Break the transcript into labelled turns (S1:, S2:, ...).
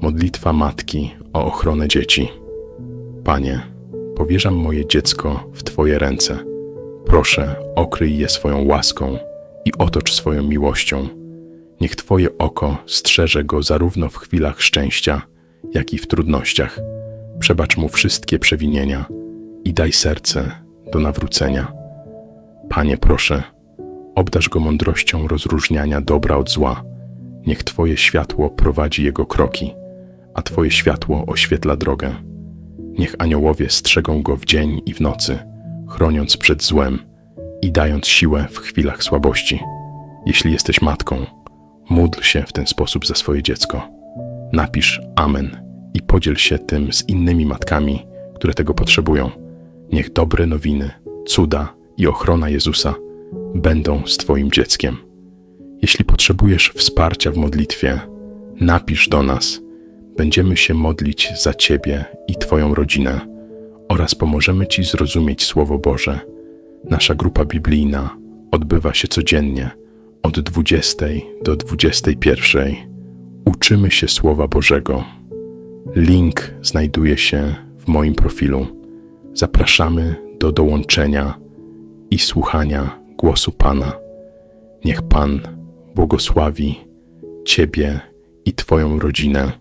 S1: Modlitwa matki o ochronę dzieci. Panie, powierzam moje dziecko w Twoje ręce. Proszę, okryj je swoją łaską i otocz swoją miłością. Niech Twoje oko strzeże go zarówno w chwilach szczęścia, jak i w trudnościach. Przebacz mu wszystkie przewinienia i daj serce do nawrócenia. Panie, proszę, obdarz go mądrością rozróżniania dobra od zła. Niech Twoje światło prowadzi jego kroki, a Twoje światło oświetla drogę. Niech aniołowie strzegą go w dzień i w nocy, chroniąc przed złem i dając siłę w chwilach słabości. Jeśli jesteś matką, módl się w ten sposób za swoje dziecko. Napisz Amen i podziel się tym z innymi matkami, które tego potrzebują. Niech dobre nowiny, cuda i ochrona Jezusa będą z Twoim dzieckiem. Jeśli potrzebujesz wsparcia w modlitwie, napisz do nas. Będziemy się modlić za Ciebie i Twoją rodzinę oraz pomożemy Ci zrozumieć Słowo Boże. Nasza grupa biblijna odbywa się codziennie od 20 do 21. Uczymy się Słowa Bożego. Link znajduje się w moim profilu. Zapraszamy do dołączenia i słuchania głosu Pana. Niech Pan błogosławi Ciebie i Twoją rodzinę